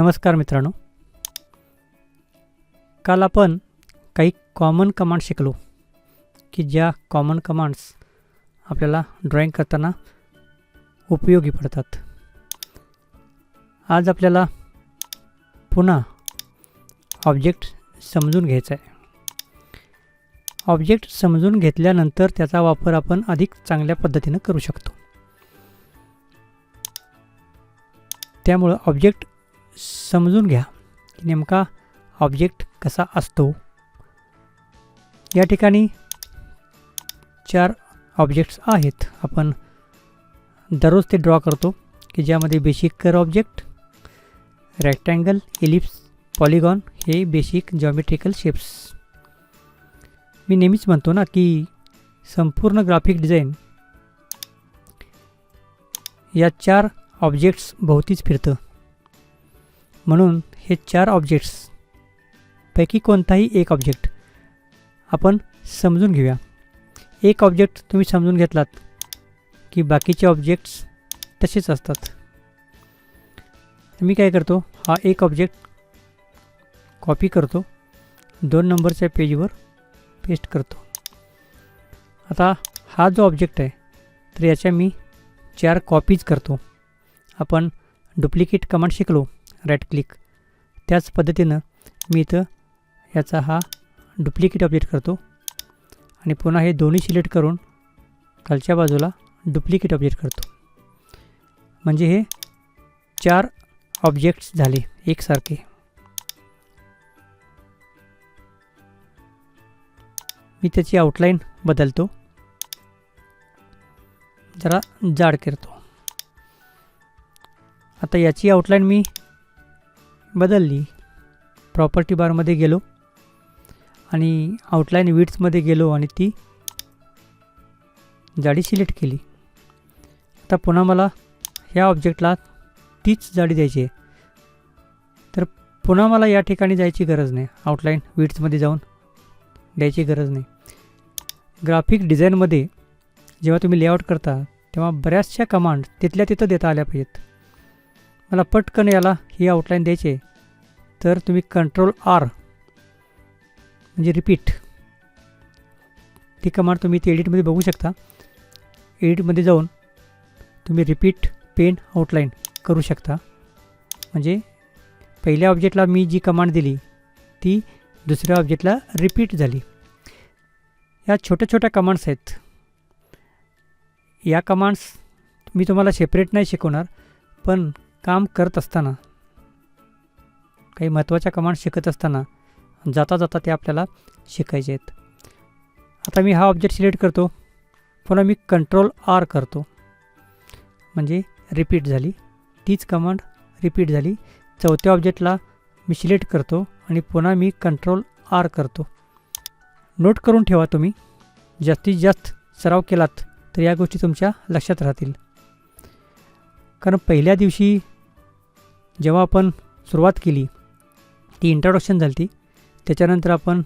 नमस्कार मित्रांनो. काल आपण काही कॉमन कमांड शिकलो की ज्या कॉमन कमांड्स आपल्याला ड्रॉईंग करताना उपयोगी पडतात. आज आपल्याला पुन्हा ऑब्जेक्ट समजून घ्यायचा आहे. ऑब्जेक्ट समजून घेतल्यानंतर त्याचा वापर आपण अधिक चांगल्या पद्धतीनं करू शकतो. त्यामुळं ऑब्जेक्ट समजून घ्या की नेमका ऑब्जेक्ट कसा असतो. या ठिकाणी चार ऑब्जेक्ट्स आहेत. आपण दररोज ते ड्रॉ करतो की ज्यामध्ये बेसिक कर ऑब्जेक्ट रेक्टँगल इलिप्स पॉलिगॉन हे बेसिक जॉमेट्रिकल शेप्स मी नेहमीच म्हणतो ना की संपूर्ण ग्राफिक डिझाईन या चार ऑब्जेक्ट्स भोवतीच फिरतं. म्हणून हे चार ऑब्जेक्ट्स पैकी कोणताही एक ऑब्जेक्ट आपण समजून घेऊया. एक ऑब्जेक्ट तुम्ही समजून घेतलात की बाकीचे ऑब्जेक्ट्स तसेच असतात. मी काय करतो? हा एक ऑब्जेक्ट कॉपी करतो. दोन नंबरच्या पेजवर पेस्ट करतो. आता हा जो ऑब्जेक्ट आहे तर याच्या मी चार कॉपीज करतो. आपण डुप्लिकेट कमांड शिकलो. राईट क्लिक त्याच पद्धतीनं मी इथं याचा हा डुप्लिकेट अपडेट करतो. आणि पुन्हा हे दोन्ही सिलेक्ट करून खालच्या बाजूला डुप्लिकेट अपडेट करतो. म्हणजे हे चार ऑब्जेक्ट्स झाले एकसारखे. मी त्याची आउटलाईन बदलतो. जरा जाड करतो. आता याची आउटलाईन मी बदलली. प्रॉपर्टी बारमध्ये गेलो आणि आउटलाईन विड्समध्ये गेलो आणि ती जाडी सिलेक्ट केली. आता पुन्हा मला ह्या ऑब्जेक्टला तीच जाडी द्यायची आहे. तर पुन्हा मला या ठिकाणी जायची गरज नाही. आउटलाईन विड्समध्ये जाऊन द्यायची गरज नाही. ग्राफिक डिझाईनमध्ये जेव्हा तुम्ही लेआउट करता तेव्हा बऱ्याचशा कमांड तिथल्या तिथं देता आल्या पाहिजेत. मला पटकन याला ही आउटलाईन द्यायची आहे. तर तुम्ही कंट्रोल आर म्हणजे रिपीट ती कमांड तुम्ही ती एडिटमध्ये बघू शकता. एडिटमध्ये जाऊन तुम्ही रिपीट पेन आउटलाईन करू शकता. म्हणजे पहिल्या ऑब्जेक्टला मी जी कमांड दिली ती दुसऱ्या ऑब्जेक्टला रिपीट झाली. या छोट्या छोट्या कमांड्स आहेत. या कमांड्स मी तुम्हाला सेपरेट नाही शिकवणार पण काम करत असताना काही महत्त्वाच्या कमांड शिकत असताना जाता जाता ते आपल्याला शिकायचे आहेत. आता मी हा ऑब्जेक्ट सिलेक्ट करतो पुन्हा मी कंट्रोल आर करतो. म्हणजे रिपीट झाली. तीच कमांड रिपीट झाली. चौथ्या ऑब्जेक्टला मी सिलेक्ट करतो आणि पुन्हा मी कंट्रोल आर करतो. नोट करून ठेवा तुम्ही जास्तीत जास्त सराव केलात तर या गोष्टी तुमच्या लक्षात राहतील. कारण पहिल्या दिवशी जेव्हा आपण सुरुवात केली ती इंट्रोडक्शन झाली ती त्याच्यानंतर आपण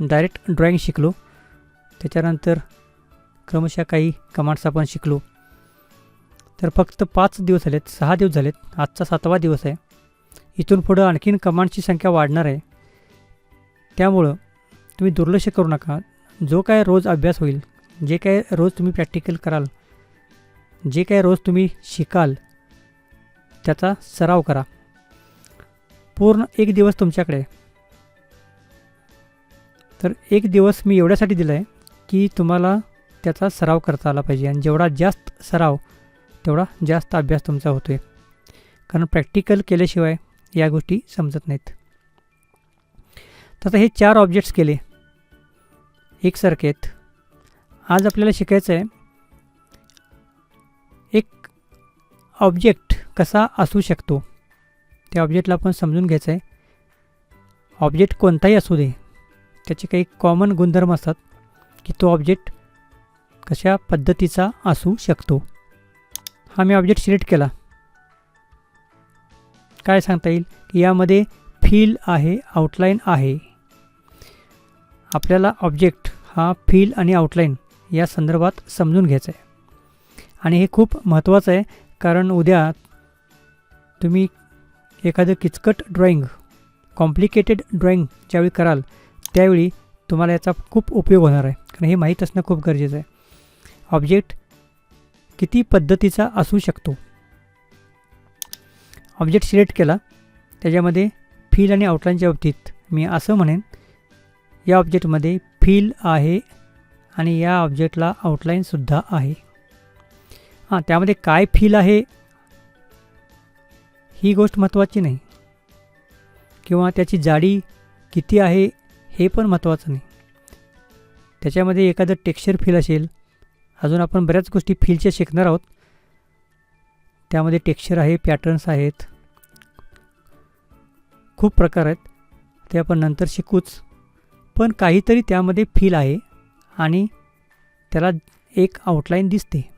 डायरेक्ट ड्रॉईंग शिकलो. त्याच्यानंतर क्रमशः काही कमांड्स आपण शिकलो. तर फक्त पाच दिवस झालेत सहा दिवस झालेत. आजचा सातवा दिवस आहे. इथून पुढं आणखीन कमांडची संख्या वाढणार आहे. त्यामुळं तुम्ही दुर्लक्ष करू नका. जो काय रोज अभ्यास होईल जे काय रोज तुम्ही प्रॅक्टिकल कराल जे काय रोज तुम्ही शिकाल त्याचा सराव करा. पूर्ण एक दिवस तुमच्याकडे. तर एक दिवस मी एवढ्यासाठी दिला आहे की तुम्हाला त्याचा सराव करता आला पाहिजे आणि जेवढा जास्त सराव तेवढा जास्त अभ्यास तुमचा होतो आहे कारण प्रॅक्टिकल केल्याशिवाय या गोष्टी समजत नाहीत. तर आता हे चार ऑब्जेक्ट्स केले. एकसारखे आहेत. आज आपल्याला शिकायचं आहे एक ऑब्जेक्ट कसा असू शकतो? त्या ऑब्जेक्टला आपण समजून घ्यायचं आहे. ऑब्जेक्ट कोणताही असू दे त्याचे काही कॉमन गुणधर्म असतात की तो ऑब्जेक्ट कशा पद्धतीचा असू शकतो. हा मी ऑब्जेक्ट सिलेक्ट केला. काय सांगता येईल? की यामध्ये फील आहे आउटलाईन आहे. आपल्याला ऑब्जेक्ट हा फील आणि आउटलाईन या संदर्भात समजून घ्यायचा आहे. आणि हे खूप महत्त्वाचं आहे कारण उद्या तुम्ही एखादं किचकट ड्रॉईंग कॉम्प्लिकेटेड ड्रॉईंग ज्यावेळी कराल त्यावेळी तुम्हाला याचा खूप उपयोग होणार आहे. कारण हे माहीत असणं खूप गरजेचं आहे. ऑब्जेक्ट किती पद्धतीचा असू शकतो? ऑब्जेक्ट सिलेक्ट केला त्याच्यामध्ये फील आणि आउटलाईनच्या बाबतीत मी असं म्हणेन या ऑब्जेक्टमध्ये फील आहे आणि या ऑब्जेक्टला आउटलाईनसुद्धा आहे. हां त्यामध्ये काय फील आहे? ही गोष्ट महत्त्वाची नाही. किंवा त्याची जाडी किती आहे हे पण महत्त्वाचं नाही. त्याच्यामध्ये एखादं टेक्स्चर फील असेल अजून आपण बऱ्याच गोष्टी फीलच्या शिकणार आहोत. त्यामध्ये टेक्स्चर आहे पॅटर्न्स आहेत. खूप प्रकार आहेत. ते आपण नंतर शिकूच. पण काहीतरी त्यामध्ये फील आहे आणि त्याला एक आउटलाईन दिसते.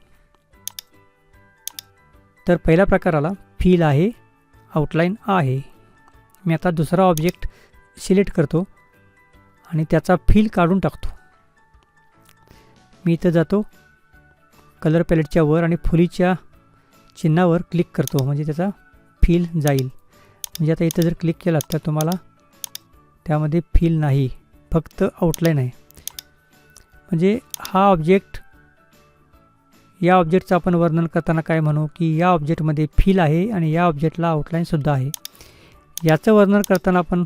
तर पहिल्या प्रकाराला फील आहे आउटलाईन आहे. मी आता दुसरा ऑब्जेक्ट सिलेक्ट करतो आणि त्याचा फील काढून टाकतो. मी इथं जातो कलर पॅलेटच्या वर आणि फुलीच्या चिन्हावर क्लिक करतो म्हणजे त्याचा फील जाईल. म्हणजे आता इथं जर क्लिक केलात तर तुम्हाला त्यामध्ये फील नाही फक्त आउटलाईन आहे. म्हणजे हा ऑब्जेक्ट या ऑब्जेक्टचं आपण वर्णन करताना काय म्हणू की या ऑब्जेक्टमध्ये फील आहे आणि या ऑब्जेक्टला आउटलाईनसुद्धा आहे. याचं वर्णन करताना आपण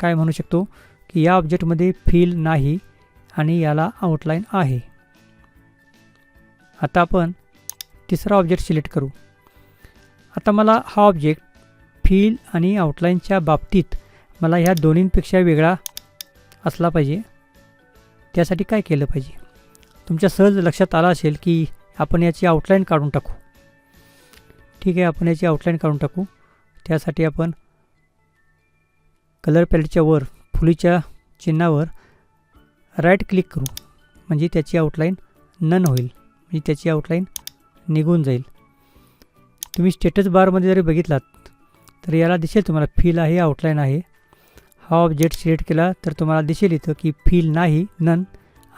काय म्हणू शकतो की या ऑब्जेक्टमध्ये फील नाही आणि याला आउटलाईन आहे. आता आपण तिसरा ऑब्जेक्ट सिलेक्ट करू. आता मला हा ऑब्जेक्ट फील आणि आउटलाईनच्या बाबतीत मला ह्या दोन्हींपेक्षा वेगळा असला पाहिजे. त्यासाठी काय केलं पाहिजे? तुमच्या सहज लक्षात आला असेल की आपण याची आउटलाईन काढून टाकू. ठीक आहे आपण याची आउटलाईन काढून टाकू. त्यासाठी आपण कलर पॅलेटच्या वर फुलीच्या चिन्हावर राईट क्लिक करू. म्हणजे त्याची आउटलाईन नन होईल. म्हणजे त्याची आउटलाईन निघून जाईल. तुम्ही स्टेटस बारमध्ये जरी बघितलात तर याला दिसेल तुम्हाला फील आहे आउटलाईन आहे. हा ऑब्जेक्ट सिलेक्ट केला तर तुम्हाला दिसेल इथं की फील नाही नन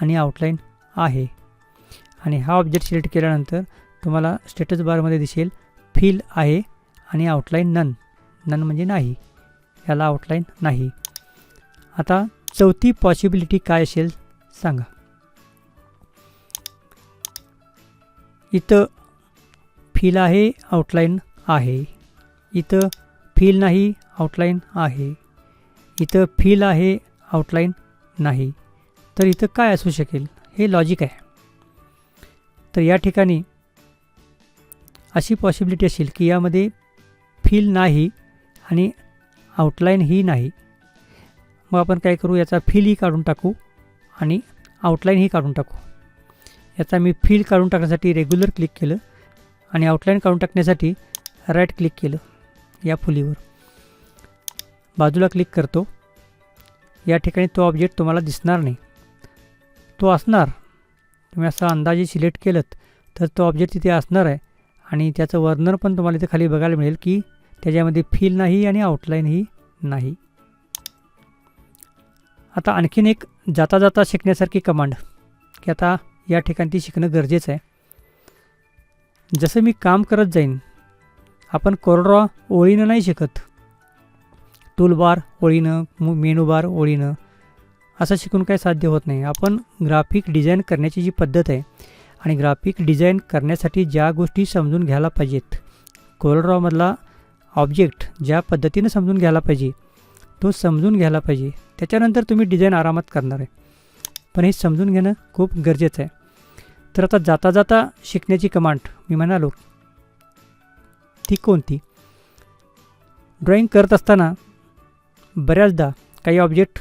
आणि आउटलाईन आहे. आणि हा ऑब्जेक्ट सिलेक्ट केल्यानंतर तुम्हाला स्टेटस बारमध्ये दिसेल फील आहे आणि आउटलाईन नन नन म्हणजे नाही. याला आउटलाईन नाही. आता चौथी पॉसिबिलिटी काय असेल सांगा. इथं फील आहे आउटलाईन आहे. इथं फील नाही आउटलाईन आहे. इथं फील आहे आउटलाईन नाही. तर इथं काय असू शकेल? हे लॉजिक आहे. तर या ठिकाणी अशी पॉसिबिलिटी असेल की यामध्ये फील नाही आणि आउटलाईन ही नाही. मग आपण काय करू? याचा फीलही काढून टाकू आणि आउटलाईनही काढून टाकू. याचा मी फील काढून टाकण्यासाठी रेग्युलर क्लिक केलं आणि आउटलाईन काढून टाकण्यासाठी राईट क्लिक केलं या फुलीवर. बाजूला क्लिक करतो. या ठिकाणी तो ऑब्जेक्ट तुम्हाला दिसणार नाही. तो असणार. तुम्ही असं अंदाजे सिलेक्ट केलं तर तो ऑब्जेक्ट तिथे असणार आहे. आणि त्याचं वर्णन पण तुम्हाला इथे खाली बघायला मिळेल की त्याच्यामध्ये फील नाही आणि आउटलाईनही नाही. आता आणखीन एक जाता जाता शिकण्यासारखी कमांड की आता या ठिकाणी ती शिकणं गरजेचं आहे. जसं मी काम करत जाईन आपण कोरड्रॉ ओळीनं नाही शिकत. टूलबार ओळीनं मेनू बार ओळीनं असं शिकून काही साध्य होत नाही. आपण ग्राफिक डिझाईन करण्याची जी पद्धत आहे आणि ग्राफिक डिझाईन करण्यासाठी ज्या गोष्टी समजून घ्यायला पाहिजेत कोलड्रॉमधला ऑब्जेक्ट ज्या पद्धतीनं समजून घ्यायला पाहिजे तो समजून घ्यायला पाहिजे त्याच्यानंतर तुम्ही डिझाईन आरामात करणार आहे. पण हे समजून घेणं खूप गरजेचं आहे. तर आता जाता जाता शिकण्याची कमांड मी म्हणालो ती कोणती? ड्रॉईंग करत असताना बऱ्याचदा काही ऑब्जेक्ट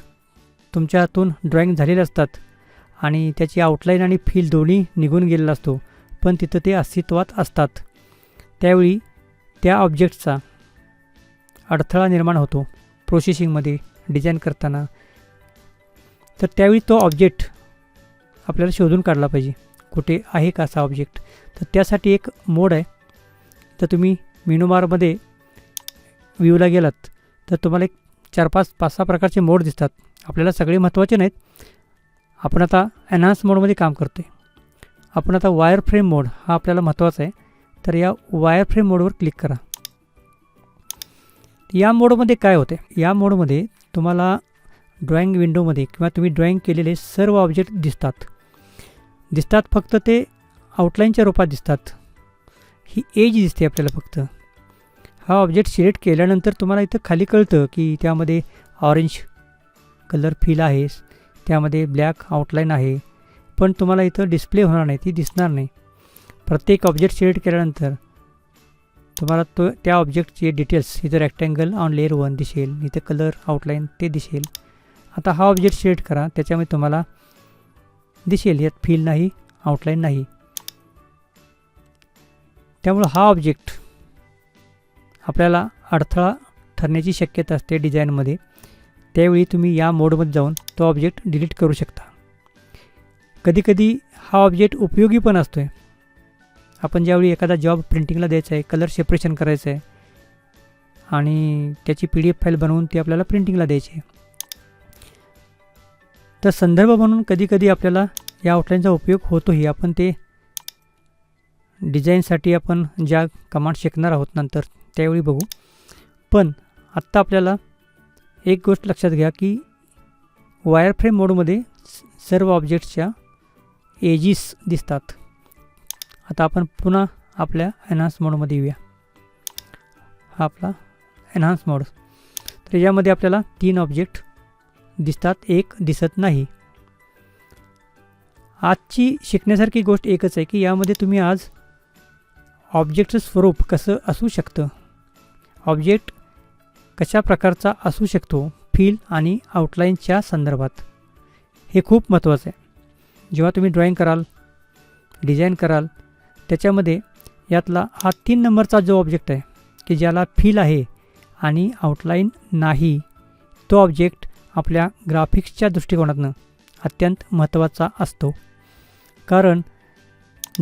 तुमच्या हातून ड्रॉईंग झालेले असतात. आणि त्याची आउटलाईन आणि फील दोन्ही निघून गेलेला असतो. पण तिथं ते अस्तित्वात असतात. त्यावेळी त्या ऑब्जेक्टचा अडथळा निर्माण होतो प्रोसेसिंगमध्ये डिझाईन करताना. तर त्यावेळी तो ऑब्जेक्ट आपल्याला शोधून काढला पाहिजे. कुठे आहे का असा ऑब्जेक्ट तर त्यासाठी एक मोड आहे. तर तुम्ही मेनूबारमध्ये व्ह्यूला गेलात तर तुम्हाला एक चार पाच पाच सहा प्रकारचे मोड दिसतात. आपल्याला सगळे महत्त्वाचे नाहीत. आपण आता एनहान्स मोडमध्ये काम करतो आहे आपण आता वायर फ्रेम मोड हा आपल्याला महत्त्वाचा आहे. तर या वायर फ्रेम मोडवर क्लिक करा. या मोडमध्ये काय होते या मोडमध्ये तुम्हाला ड्रॉइंग विंडोमध्ये किंवा तुम्ही ड्रॉइंग केलेले सर्व ऑब्जेक्ट दिसतात. दिसतात फक्त ते आउटलाईनच्या रूपात दिसतात. ही एज दिसते आपल्याला फक्त. हा ऑब्जेक्ट सिलेक्ट केल्यानंतर तुम्हाला इथं खाली कळतं की त्यामध्ये ऑरेंज कलर फील आहे त्यामध्ये ब्लॅक आउटलाईन आहे पण तुम्हाला इथं डिस्प्ले होणार नाही ती दिसणार नाही. प्रत्येक ऑब्जेक्ट सिलेक्ट केल्यानंतर तुम्हाला तो त्या ऑब्जेक्टचे डिटेल्स इथं रेक्टँगल ऑन लेअर वन दिसेल इथं कलर आउटलाईन ते दिसेल. आता हा ऑब्जेक्ट सिलेक्ट करा त्याच्यामध्ये तुम्हाला दिसेल यात फील नाही आउटलाईन नाही. त्यामुळं हा ऑब्जेक्ट आपल्याला अडथळा ठरण्याची शक्यता असते डिझाईनमध्ये त्यावेळी तुम्ही या मोडमध्ये जाऊन तो ऑब्जेक्ट डिलीट करू शकता. कधीकधी हा ऑब्जेक्ट उपयोगी पण असतो आहे आपण ज्यावेळी एखादा जॉब प्रिंटिंगला द्यायचा आहे कलर सेपरेशन करायचं आहे आणि त्याची पी डी एफ फाईल बनवून ती आपल्याला प्रिंटिंगला द्यायची आहे. तर संदर्भ म्हणून कधीकधी आपल्याला या आउटलाईनचा उपयोग होतोही. आपण ते डिझाईनसाठी आपण ज्या कमांड शिकणार आहोत नंतर त्यावेळी बघू. पण आत्ता आपल्याला एक गोष्ट लक्षात घ्या की वायर फ्रेम मोडमध्ये सर्व ऑब्जेक्ट्सच्या एजीस दिसतात. आता आपण पुन्हा आपल्या एनहान्स मोडमध्ये येऊया. हा आपला एनहान्स मोड तर यामध्ये आपल्याला तीन ऑब्जेक्ट दिसतात एक दिसत नाही. आजची शिकण्यासारखी गोष्ट एकच आहे की यामध्ये तुम्ही आज ऑब्जेक्टचं स्वरूप कसं असू शकतं? ऑब्जेक्ट कशा प्रकारचा असू शकतो फील आणि आउटलाईनच्या संदर्भात? हे खूप महत्त्वाचं आहे. जेव्हा तुम्ही ड्रॉईंग कराल डिझाईन कराल त्याच्यामध्ये यातला हा तीन नंबरचा जो ऑब्जेक्ट आहे की ज्याला फील आहे आणि आउटलाईन नाही तो ऑब्जेक्ट आपल्या ग्राफिक्सच्या दृष्टिकोनातनं अत्यंत महत्त्वाचा असतो. कारण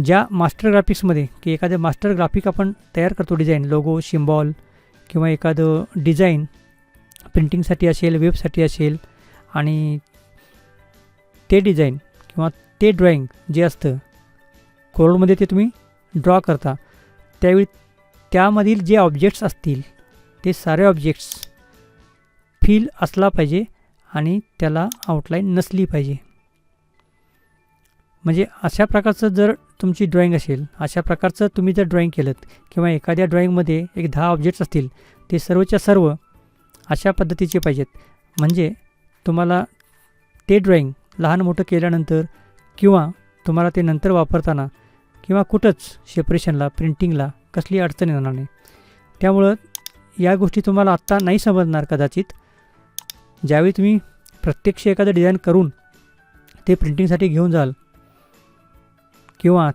ज्या मास्टर ग्राफिक्समध्ये की एखादं मास्टर ग्राफिक आपण तयार करतो डिझाईन लोगो शिम्बॉल किंवा एखादं डिझाईन प्रिंटिंगसाठी असेल वेबसाठी असेल आणि ते डिझाईन किंवा ते ड्रॉईंग जे असतं कोरोडमध्ये ते तुम्ही ड्रॉ करता. त्यावेळी त्यामधील जे ऑब्जेक्ट्स असतील ते सारे ऑब्जेक्ट्स फील असला पाहिजे आणि त्याला आउटलाईन नसली पाहिजे. म्हणजे अशा प्रकारचं जर तुमची ड्रॉईंग असेल अशा प्रकारचं तुम्ही जर ड्रॉईंग केलं किंवा एखाद्या ड्रॉईंगमध्ये एक दहा ऑब्जेक्ट्स असतील ते सर्वच्या सर्व अशा पद्धतीचे पाहिजेत. म्हणजे तुम्हाला ते ड्रॉईंग लहान मोठं केल्यानंतर किंवा तुम्हाला ते नंतर वापरताना किंवा कुठंच सेपरेशनला प्रिंटिंगला कसली अडचण येणार नाही. त्यामुळं या गोष्टी तुम्हाला आत्ता नाही समजणार कदाचित. ज्यावेळी तुम्ही प्रत्यक्ष एखादं डिझाईन करून ते प्रिंटिंगसाठी घेऊन जाल किंवा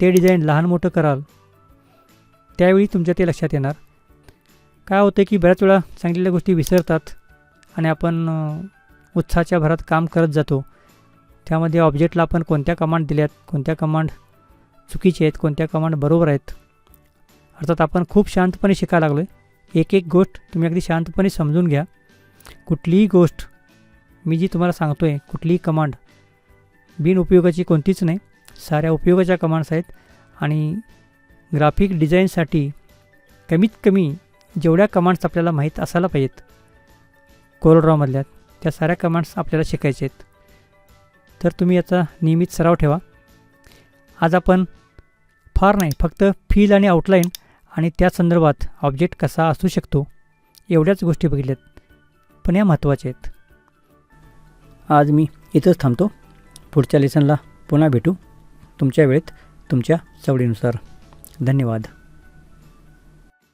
ते डिझाईन लहान मोठं कराल त्यावेळी तुमच्या ते लक्षात येणार. काय होतं की बऱ्याच वेळा सांगितलेल्या गोष्टी विसरतात आणि आपण उत्साहाच्या भरात काम करत जातो. त्यामध्ये ऑब्जेक्टला आपण कोणत्या कमांड दिल्यात कोणत्या कमांड चुकीचे आहेत कोणत्या कमांड बरोबर आहेत. अर्थात आपण खूप शांतपणे शिकायला लागलो आहे एक एक गोष्ट तुम्ही अगदी शांतपणे समजून घ्या. कुठलीही गोष्ट मी जी तुम्हाला सांगतो आहे कुठलीही कमांड बिनउपयोगाची कोणतीच नाही. साऱ्या उपयोगाच्या कमांड्स आहेत आणि ग्राफिक डिझाईनसाठी कमीत कमी जेवढ्या कमांड्स आपल्याला माहीत असायला पाहिजेत कोरड्रॉमधल्या त्या साऱ्या कमांड्स आपल्याला शिकायचे आहेत. तर तुम्ही याचा नियमित सराव ठेवा. आज आपण फार नाही फक्त फील आणि आउटलाईन आणि त्या संदर्भात ऑब्जेक्ट कसा असू शकतो एवढ्याच गोष्टी बघितल्यात. पण या महत्त्वाच्या आहेत. आज मी इथंच थांबतो. पुढच्या लेसनला पुन्हा भेटू. तुमच्या वेळेत तुमच्या चवडीनुसार धन्यवाद.